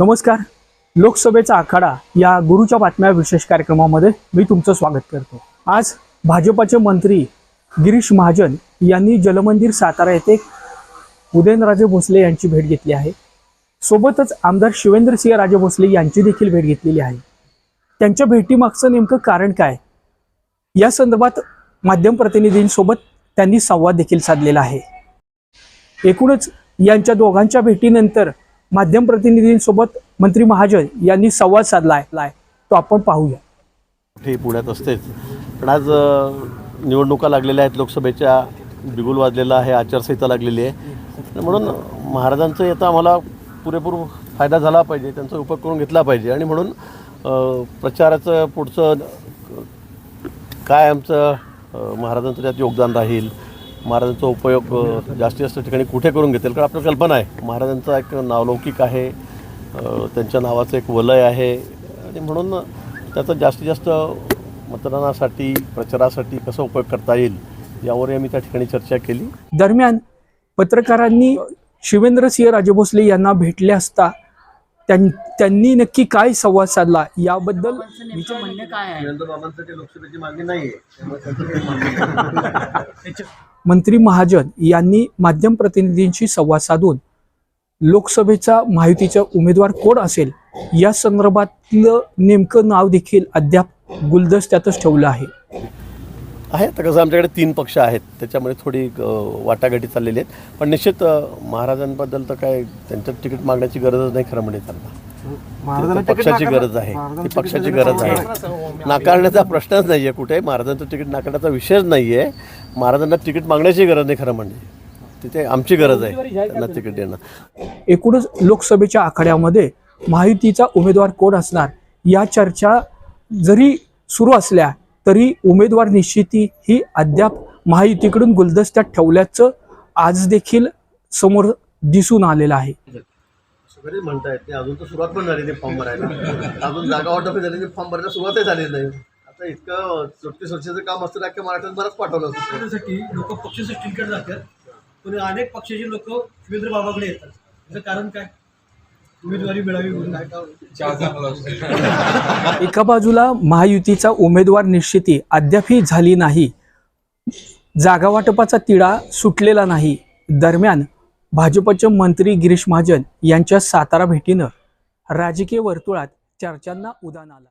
नमस्कार. लोकसभेचा आखाडा या गुरुच्या बातम्या विशेष कार्यक्रमामध्ये मी तुमचं स्वागत करतो. आज भाजपाचे मंत्री गिरीश महाजन यांनी जलमंदिर सातारा येथे उदयनराजे भोसले यांची भेट घेतली आहे. सोबतच आमदार शिवेंद्रसिंह राजे भोसले यांची देखील भेट घेतलेली आहे. त्यांच्या भेटीमागचं नेमकं कारण काय? या संदर्भात माध्यम प्रतिनिधींसोबत त्यांनी संवाद देखील साधलेला आहे. एकूणच यांच्या दोघांच्या भेटीनंतर माध्यम प्रतिनिधींसोबत मंत्री महाजन यांनी संवाद साधला आहे तो आपण पाहूया. हे पुण्यात असतेच. पण आज निवडणुका लागलेल्या आहेत. लोकसभेच्या बिगुल वाजलेला आहे. आचारसंहिता लागलेली आहे. म्हणून महाराजांचं येतं आम्हाला पुरेपूर फायदा झाला पाहिजे. त्यांचा उपयोग करून घेतला पाहिजे. आणि म्हणून प्रचाराचं पुढचं काय आमचं महाराजांचं त्यात योगदान राहील? महाराजांचा उपयोग जास्तीत जास्त ठिकाणी कुठे करून घेतील? कारण आपल्याला कल्पना आहे महाराजांचा एक नावलौकिक आहे त्यांच्या नावाचं एक वलय आहे. आणि म्हणून त्याचा जास्तीत जास्त मतदानासाठी प्रचारासाठी कसा उपयोग करता येईल यावर आम्ही त्या ठिकाणी चर्चा केली. दरम्यान पत्रकारांनी शिवेंद्रसिंह राजे भोसले यांना भेटले असता त्यां- त्यांनी नक्की काय संवाद साधला? याबद्दल म्हणणं काय आहे? लोकसभेची मागणी नाही मंत्री महाजन यांनी माध्यम प्रतिनिधींशी संवाद साधून लोकसभेचा माहितीचा उमेदवार कोण असेल या संदर्भातलं नेमकं नाव देखील अद्याप गुलदस्त्यातच ठेवलं आहे. आहे आता कसं आमच्याकडे तीन पक्ष आहेत त्याच्यामुळे थोडी वाटाघाटी चाललेली आहेत. पण निश्चित महाराजांबद्दल तर काय त्यांच्या तिकीट मागण्याची गरजच नाही खरं म्हणजे त्यांना. पक्षाची गरज आहे. ती पक्षाची गरज आहे. नाकारण्याचा प्रश्नच नाही आहे कुठे. महाराजांचं तिकीट नाकारण्याचा विषयच नाही आहे महाराजांना तिकीट मागण्याची गरज नाही खरं म्हणजे. तिथे आमची गरज आहे त्यांना तिकीट देणं. एकूणच लोकसभेच्या आखाड्यामध्ये महायुतीचा उमेदवार कोण असणार? या चर्चा जरी सुरू असल्या तरी उमेदवार निश्चिती ही अद्याप महायुतीकडून गुलदस्त्यात ठेवल्याचं आज देखील समोर दिसून आलेलं आहे. सगळेच म्हणतायत ते अजून तर सुरुवात पण झाली नाही फॉर्म भरायला. अजून जागा वाटप झाली नाही फॉर्म भरायला सुरुवातही झाली नाही. आता इतकं चौतीस वर्षाचं काम असतं अख्ख्या महाराष्ट्रात बरंच पाठवलं असतं. त्यासाठी लोक पक्ष सृष्टीकडे जातात. पण अनेक पक्षाचे लोक शिवेंद्र बाबाकडे येतात. त्याचं कारण काय? उमेदवारी मिळावी म्हणून काय एका बाजूला महायुतीचा उमेदवार निश्चिती अद्यापही झाली नाही. जागा वाटपाचा तिढा सुटलेला नाही. दरम्यान भाजपचे मंत्री गिरीश महाजन यांच्या सातारा भेटीनं राजकीय वर्तुळात चर्चांना उदान आलं.